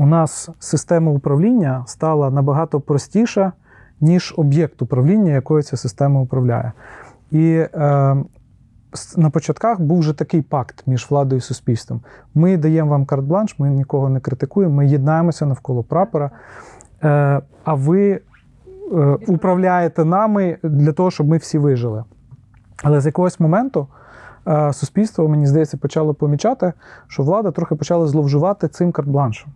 у нас система управління стала набагато простіша, ніж об'єкт управління, якою ця система управляє. І е, на початках був вже такий пакт між владою і суспільством. Ми даємо вам карт-бланш, ми нікого не критикуємо, ми єднаємося навколо прапора. Е, а ви е, управляєте нами для того, щоб ми всі вижили. Але з якогось моменту е, суспільство, мені здається, почало помічати, що влада трохи почала зловживати цим карт-бланшем.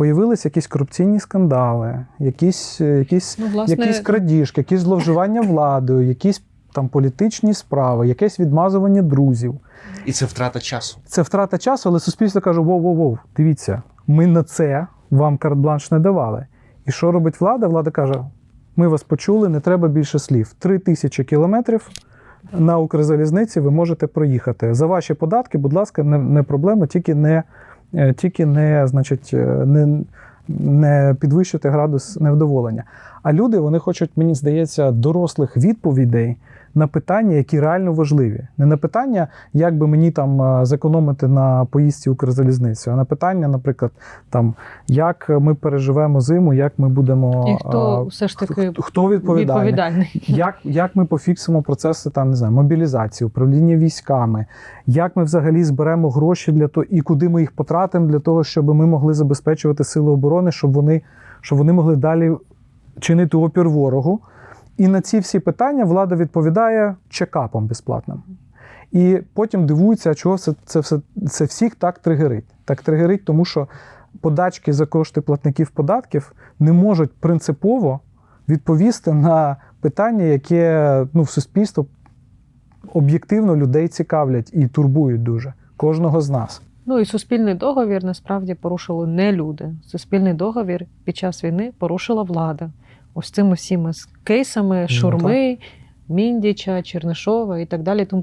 Появились якісь корупційні скандали, якісь, е, якісь, Ну, власне, якісь крадіжки, якісь зловживання владою, якісь там політичні справи, якесь відмазування друзів. І це втрата часу. Це втрата часу, але суспільство каже: воу, воу, воу, дивіться, ми на це вам карт-бланш не давали. І що робить влада? Влада каже: ми вас почули, не треба більше слів. Три тисячі кілометрів на Укрзалізниці ви можете проїхати. За ваші податки, будь ласка, не, не проблема, тільки не, тільки не, значить, е, не, не підвищити градус невдоволення. А люди вони хочуть, мені здається, дорослих відповідей на питання, які реально важливі. Не на питання, як би мені там е, зекономити на поїздці Укрзалізницю, а на питання, наприклад, там як ми переживемо зиму, як ми будемо і хто е, все ж таки хто- хто відповідальний, відповідальний. як, як ми пофіксимо процеси там, не знаю, мобілізації, управління військами, як ми взагалі зберемо гроші для того і куди ми їх потратимо для того, щоб ми могли забезпечувати сили оборони, щоб вони, щоб вони могли далі чинити опір ворогу. І на ці всі питання влада відповідає чекапом безплатним. І потім дивуються, чого це, це, все, це всіх так тригерить. Так тригерить, тому що подачки за кошти платників податків не можуть принципово відповісти на питання, яке ну, в суспільство об'єктивно людей цікавлять і турбують дуже кожного з нас. Ну і суспільний договір насправді порушили не люди. Суспільний договір під час війни порушила влада. Ось цими всіми кейсами Шурми, Міндіча, Чернишова і так далі. Тому.